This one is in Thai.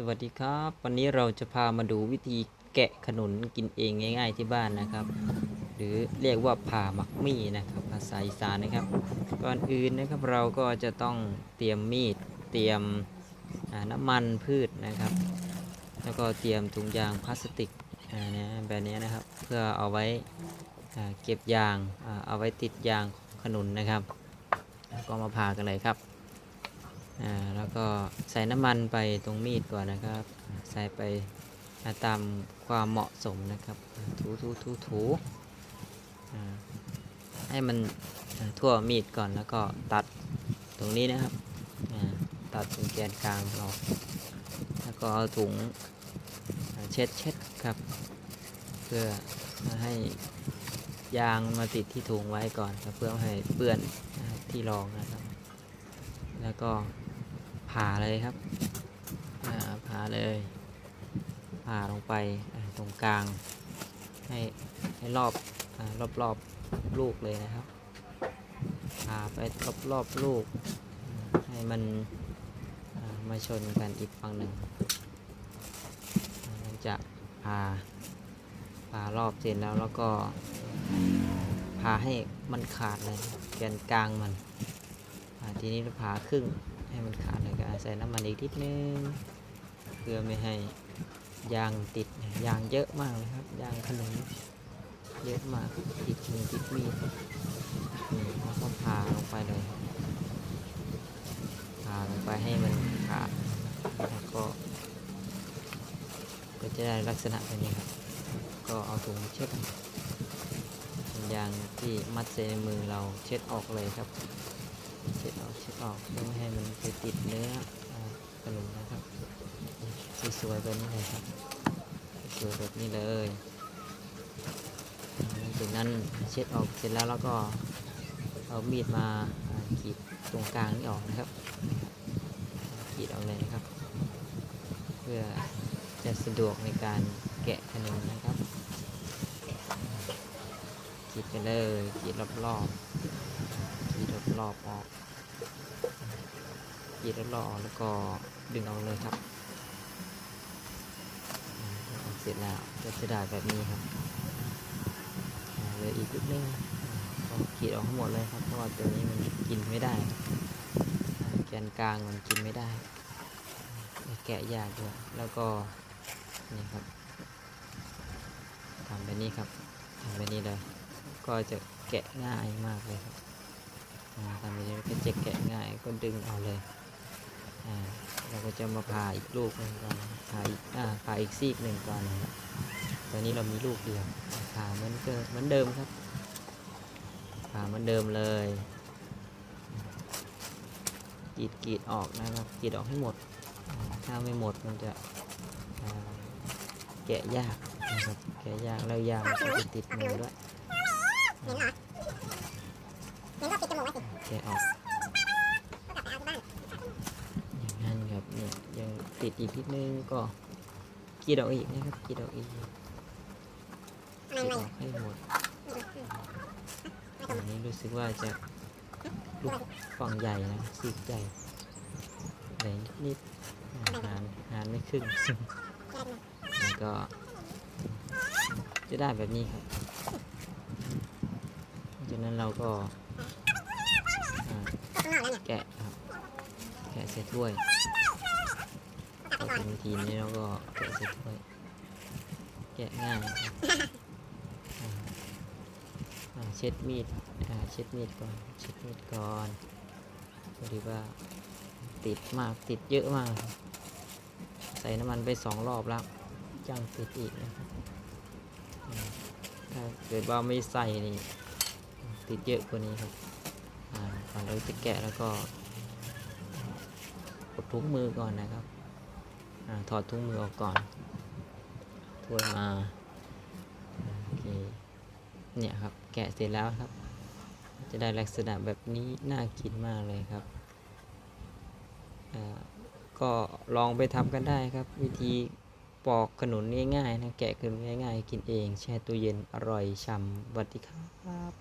สวัสดีครับ วันนี้เราจะพามาดูวิธีแกะขนุนกินเองง่าย ๆที่บ้านนะครับ หรือเรียกว่าผ่าหมักมีนะครับภาษาอีสานนะครับ ก่อนอื่นนะครับเราก็จะต้องเตรียมมีดเตรียมน้ำมันพืชนะครับ แล้วก็เตรียมถุงยางพลาสติกนี่ยแบบนี้นะครับเพื่อเอาไว้เก็บยางเอาไว้ติดยางขนุนนะครับแล้วก็มาผ่ากันเลยครับ อ่าแล้วก็ใส่น้ำมันไปตรงมีดก่อนนะครับ ใส่ไปาตามความเหมาะสมนะครับ ถูถูถูถูให้มันทั่วมีดก่อนแล้วก็ตัดตรงนี้นะครับ ตัดตรงแกนกลางออกแล้วก็เอาถุงเช็ดเช็ดครับ เพื่อให้ยางมาติดที่ถุงไว้ก่อนครับเพื่อให้เปื้อนที่รองนะครับ แล้วก็ ผ่าเลยครับผ่าเลย ผ่าลงไปตรงกลาง ให้ให้รอบอรอบรอบลูกเลยนะครับ ผ่าไปรอบรอบลูก ให้มันมาชนกันอีกฝั่งหนึ่งหลังจากผ่าผ่ารอบเสร็จแล้วแล้วก็ผ่าให้มันขาดเลยแกนกลางมันทีนี้เราผ่าครึ่ง ให้มันขาดเลยก็ใส่น้ำมันอีกนิดนึงเพื่อไม่ให้ยางติดยางเยอะมากเลยครับยางขนมเยอะมากติดมือติดมีดนี่แล้วก็ผ่าลงไปเลยครับผ่าลงไปให้มันขาดแล้วก็ ก็จะได้ลักษณะแบบนี้ครับ ก็เอาถุงเช็ดยางที่มัดใส่ในมือเราเช็ดออกเลยครับ เช็ดออกเช็ดออกเพื่อไม่ให้มันไปติดเนื้ออ่ากระหลุมนะครับสวยๆแบบนี้เลยครับสวยแบบนี้เลยหลังจากนั้นเช็ดออกเสร็จแล้วแล้วก็เอามีดมาอ่ากรีดตรงกลางนี่ออกนะครับกรีดออกเลยนะครับ เพื่อจะสะดวกในการแกะขนมนะครับกรีดไปเลยกรีดรอบๆกรีดรอบๆออก กรีดรอบๆออแล้วก็ดึงออกเลยครับออกเสร็จแล้วก็จะได้แบบนี้ครับเหลืออีกนิดนึงก็กรีดออกทั้งหมดเลยครับเพราะว่าตัวนี้มันกินไม่ได้แกนกลางมันกินไม่ได้แกะยากด้วยแล้วก็นี่ครับทำแบบนี้ครับทำแบบนี้เลย ก็จะแกะง่ายมากเลยครับ จะแกะง่ายก็ดึงเอาเลยอ่าเราก็จะมาผ่าอีกลูกหนึ่งก่อนผ่าอีกอ่าผ่าอีกซีกหนึ่งก่อนนะครับตอนนี้เรามีลูกเดียวผ่าเหมือนเดิมเหมือนเดิมครับผ่าเหมือนเดิมเลยกรีดกรีดออกนะครับกรีดออกให้หมด ถ้าไม่หมดมันจะแกะยากนะครับแกะยากแล้วยางมันก็จะติดมือด้วยเหม็นเหรอเหม็นก็ปิดจมูกไว้สิแกะออก ก็กลับไปเอาที่บ้าน อย่างนั้นครับเนี่ย ยังติดอีกนิดนึงก็กรีดออกอีกนะครับกรีดออกอีกกทำไมรีดไม่ออกให้หมดอันนี้รู้สึกว่าจะลูกฝั่งใหญ่นะสีกใหญ่ใหญ่นิดๆอ่าหารหารไม่ครึ่งแล้วก็ จะได้แบบนี้ครับจากนั้นเราก็อ่าก็ข้างนอกแล้วเนี่ยแกะครับแกะใส่ถ้วยก็กลั บพไปอก่อนถึงทีนี้เราก็แกะใส่ถ้วยแกะง่ายเช็ดมีดเช็ดมีดก่อน เช็ดมีดก่อนพอดีว่าติดมากติดเยอะมาก ใส่น้ำมันไปสองรอบแล้วยังติดอีกนะครับถ้าเกิดว่าไม่ใส่นี่ติดเยอะกว่านี้ครับก่อนเราจะแกะแล้วก็กดถุงมือก่อนนะครับ อถอดถุงมือออกก่อนถ้วยมาโอเคเนี่ยครับแกะเสร็จแล้วครับ จะได้ลักษณะแบบนี้น่ากินมากเลยครับก็ลองไปทำกันได้ครับ วิธีปอกขนุนง่ายๆนะแกะขนุนง่ายๆ กินเอง แช่ตู้เย็นอร่อยฉ่ำวัสดีครับ